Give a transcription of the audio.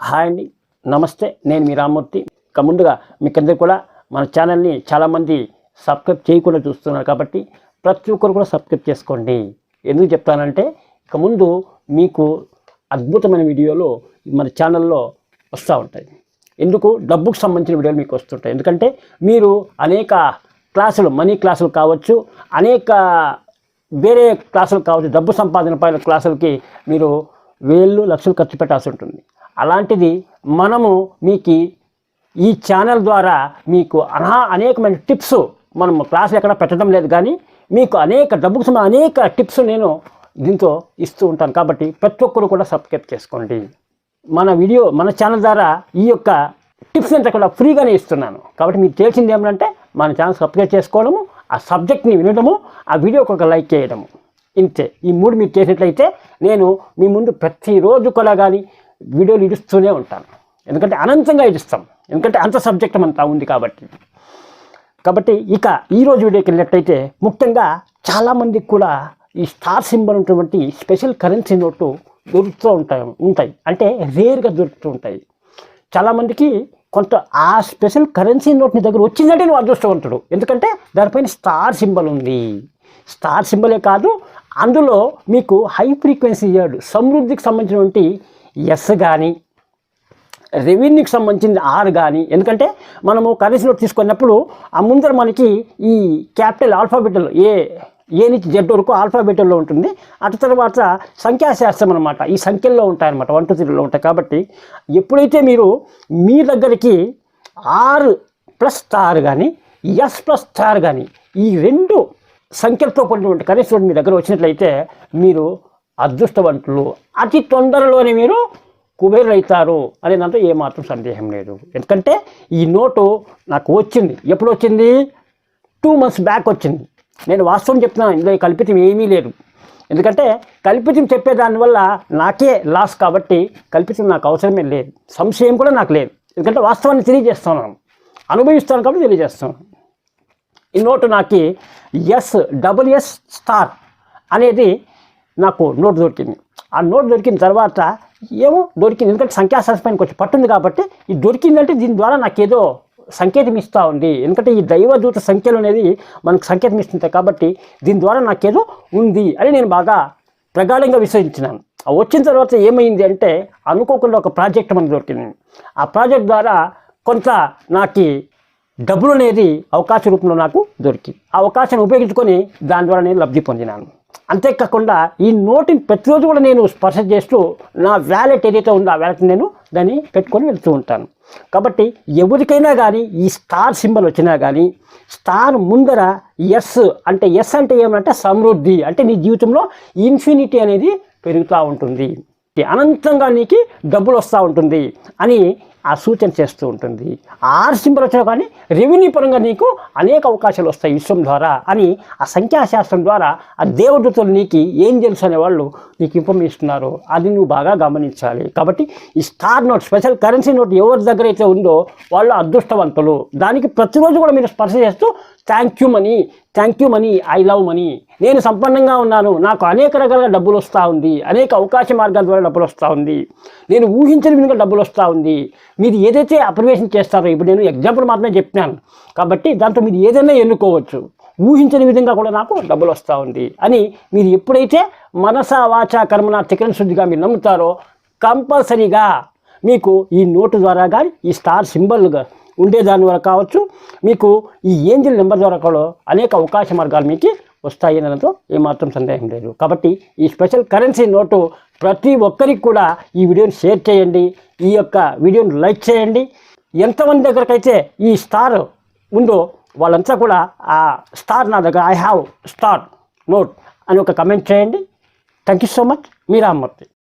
Hi అండి. నమస్తే నేను మీ రామ్మూర్తి. ఇక ముందుగా మీకందరూ కూడా మన ఛానల్ని చాలామంది సబ్స్క్రైబ్ చేయకుండా చూస్తున్నారు కాబట్టి ప్రతి ఒక్కరు కూడా సబ్స్క్రైబ్ చేసుకోండి. ఎందుకు చెప్తానంటే ఇక ముందు మీకు అద్భుతమైన వీడియోలు మన ఛానల్లో వస్తూ ఉంటాయి. ఎందుకు? డబ్బుకు సంబంధించిన వీడియోలు మీకు వస్తుంటాయి. ఎందుకంటే మీరు అనేక క్లాసులు మనీ క్లాసులు కావచ్చు అనేక వేరే క్లాసులు కావచ్చు డబ్బు సంపాదన పైన క్లాసులకి మీరు వేళ్ళు లక్షలు ఖర్చు పెట్టాల్సి ఉంటుంది. అలాంటిది మనము మీకు ఈ ఛానల్ ద్వారా మీకు అనా అనేకమైన టిప్స్ మనం క్లాసులు ఎక్కడ పెట్టడం లేదు కానీ మీకు అనేక డబ్బుకు సంబంధించిన అనేక టిప్స్ నేను దీంతో ఇస్తూ ఉంటాను. కాబట్టి ప్రతి ఒక్కరు కూడా సబ్స్క్రైబ్ చేసుకోండి. మన వీడియో మన ఛానల్ ద్వారా ఈ యొక్క టిప్స్ అంతా కూడా ఫ్రీగానే ఇస్తున్నాను. కాబట్టి మీకు తెలిసింది ఏమంటే మన ఛానల్ సబ్స్క్రైబ్ చేసుకోవడము ఆ సబ్జెక్ట్ని వినడము ఆ వీడియోకి ఒక లైక్ చేయడము. ఇంతే. ఈ మూడు మీరు చేసినట్లయితే నేను మీ ముందు ప్రతిరోజు కూడా కానీ వీడియోలు ఇడుస్తూనే ఉంటాను ఎందుకంటే అనంతంగా ఇడుస్తాం ఎందుకంటే అంత సబ్జెక్ట్ అంతా ఉంది కాబట్టి. కాబట్టి ఇక ఈరోజు వీడియోకి వెళ్ళినట్టయితే ముఖ్యంగా చాలామందికి కూడా ఈ స్టార్ సింబల్ ఉన్నటువంటి స్పెషల్ కరెన్సీ నోట్లు దొరుకుతూ ఉంటాయి ఉంటాయి. అంటే రేర్గా దొరుకుతూ ఉంటాయి. చాలామందికి కొంత ఆ స్పెషల్ కరెన్సీ నోట్ నీ దగ్గర వచ్చిందంటే నువ్వు అదృష్టవంతుడు. ఎందుకంటే దానిపైన స్టార్ సింబల్ ఉంది. స్టార్ సింబలే కాదు అందులో మీకు హై ఫ్రీక్వెన్సీ ఇయర్డ్ సమృద్ధికి సంబంధించినటువంటి ఎస్ కానీ రెవెన్యూకి సంబంధించింది ఆర్ కానీ ఎందుకంటే మనము కరెన్సీ నోట్ తీసుకున్నప్పుడు ఆ ముందర మనకి ఈ క్యాపిటల్ ఆల్ఫాబెటల్ ఏ ఏ నుంచి జెడ్ వరకు ఆల్ఫాబెటల్లో ఉంటుంది. అటు తర్వాత సంఖ్యాశాస్త్రం అనమాట ఈ సంఖ్యల్లో ఉంటాయన్నమాట. వన్ టూ త్రీలో ఉంటాయి. కాబట్టి ఎప్పుడైతే మీరు మీ దగ్గరికి ఆర్ ప్లస్ స్టార్ కానీ ఎస్ ప్లస్ స్టార్ కానీ ఈ రెండు సంఖ్యలతో కూడినటువంటి కరెన్సీ మీ దగ్గర వచ్చినట్లయితే మీరు అదృష్టవంతులు అతి తొందరలోనే మీరు కుబేరు అవుతారు అనే దాంట్లో ఏమాత్రం సందేహం లేదు. ఎందుకంటే ఈ నోటు నాకు వచ్చింది. ఎప్పుడు వచ్చింది? టూ మంత్స్ బ్యాక్ వచ్చింది. నేను వాస్తవం చెప్తున్నాను ఇందులో కల్పితం ఏమీ లేదు. ఎందుకంటే కల్పితం చెప్పేదానివల్ల నాకే లాస్ కాబట్టి కల్పితం నాకు అవసరమే లేదు. సంశయం కూడా నాకు లేదు. ఎందుకంటే వాస్తవాన్ని తెలియజేస్తున్నాను. అనుభవిస్తాను కాబట్టి తెలియజేస్తున్నాను. ఈ నోటు నాకు ఎస్ డబుల్ ఎస్ స్టార్ అనేది నాకు నోటు దొరికింది. ఆ నోట్ దొరికిన తర్వాత ఏమో దొరికింది. ఎందుకంటే సంఖ్యాశాస్త్రానికి కొంచెం పట్టుంది కాబట్టి ఇది దొరికిందంటే దీని ద్వారా నాకేదో సంకేతం ఇస్తూ ఉంది. ఎందుకంటే ఈ దైవదూత సంఖ్యలు అనేది మనకు సంకేతం ఇస్తుంటాయి కాబట్టి దీని ద్వారా నాకేదో ఉంది అని నేను బాగా ప్రగాఢంగా విశ్వసించినాను. వచ్చిన తర్వాత ఏమైంది అంటే అనుకోకుండా ఒక ప్రాజెక్ట్ మనకు దొరికింది. ఆ ప్రాజెక్ట్ ద్వారా కొంత నాకు డబ్బులు అనేది అవకాశ రూపంలో నాకు దొరికింది. ఆ అవకాశాన్ని ఉపయోగించుకొని దాని ద్వారా నేను లబ్ధి పొందినాను. అంతేకాకుండా ఈ నోటిని ప్రతిరోజు కూడా నేను స్పర్శ చేస్తూ నా వ్యాలెట్ ఏదైతే ఉందో ఆ వ్యాలెట్ నేను దాన్ని పెట్టుకొని వెళ్తూ ఉంటాను. కాబట్టి ఎవరికైనా కానీ ఈ స్టార్ సింబల్ వచ్చినా కానీ స్టార్ ముందర ఎస్ అంటే ఎస్ అంటే ఏమంటే సమృద్ధి అంటే నీ జీవితంలో ఇన్ఫినిటీ అనేది పెరుగుతూ ఉంటుంది. అనంతంగా నీకు డబ్బులు వస్తూ ఉంటుంది అని ఆ సూచన చేస్తూ ఉంటుంది. ఆర్ సింబల్ వచ్చినా కానీ రెవెన్యూ పరంగా నీకు అనేక అవకాశాలు వస్తాయి విశ్వం ద్వారా అని ఆ సంఖ్యాశాస్త్రం ద్వారా ఆ దేవదూతలు నీకు ఏం తెలుసు అనేవాళ్ళు నీకు ఇన్ఫర్మేషన్ ఇస్తున్నారు అది నువ్వు బాగా గమనించాలి. కాబట్టి ఈ star note special currency note ఎవరి దగ్గర అయితే ఉందో వాళ్ళు అదృష్టవంతులు. దానికి ప్రతిరోజు కూడా మీరు స్పర్శ చేస్తూ thank you money thank you money I love money నేను సంపన్నంగా ఉన్నాను. నాకు అనేక రకాలుగా డబ్బులు వస్తూ ఉంది. అనేక అవకాశ మార్గాల ద్వారా డబ్బులు వస్తూ ఉంది. నేను ఊహించని విధంగా డబ్బులు వస్తూ ఉంది. మీరు ఏదైతే అప్రివేషన్ చేస్తారో ఇప్పుడు నేను ఎగ్జాంపుల్ మాత్రమే చెప్పినాను. కాబట్టి దాంతో మీరు ఏదైనా ఎన్నుకోవచ్చు. ఊహించని విధంగా కూడా నాకు డబ్బులు వస్తూ ఉంది అని మీరు ఎప్పుడైతే మనస వాచ కర్మన చికెన్ శుద్ధిగా మీరు నమ్ముతారో కంపల్సరీగా మీకు ఈ నోటు ద్వారా కానీ ఈ స్టార్ సింబల్గా ఉండేదాని ద్వారా కావచ్చు. మీకు ఈ ఏంజిల్ నెంబర్ ద్వారా కూడా అనేక అవకాశ మార్గాలు మీకు వస్తాయి అనడంతో ఏమాత్రం సందేహం లేదు. కాబట్టి ఈ స్పెషల్ కరెన్సీ నోటు ప్రతి ఒక్కరికి కూడా ఈ వీడియోని షేర్ చేయండి. ఈ యొక్క వీడియోని లైక్ చేయండి. ఎంతమంది దగ్గరకైతే ఈ స్టార్ ఉందో వాళ్ళంతా కూడా ఆ స్టార్ నా దగ్గర ఐ హ్యావ్ స్టార్ నోట్ అని ఒక కమెంట్ చేయండి. థ్యాంక్ యూ సో మచ్ మీ రామ్మూర్తి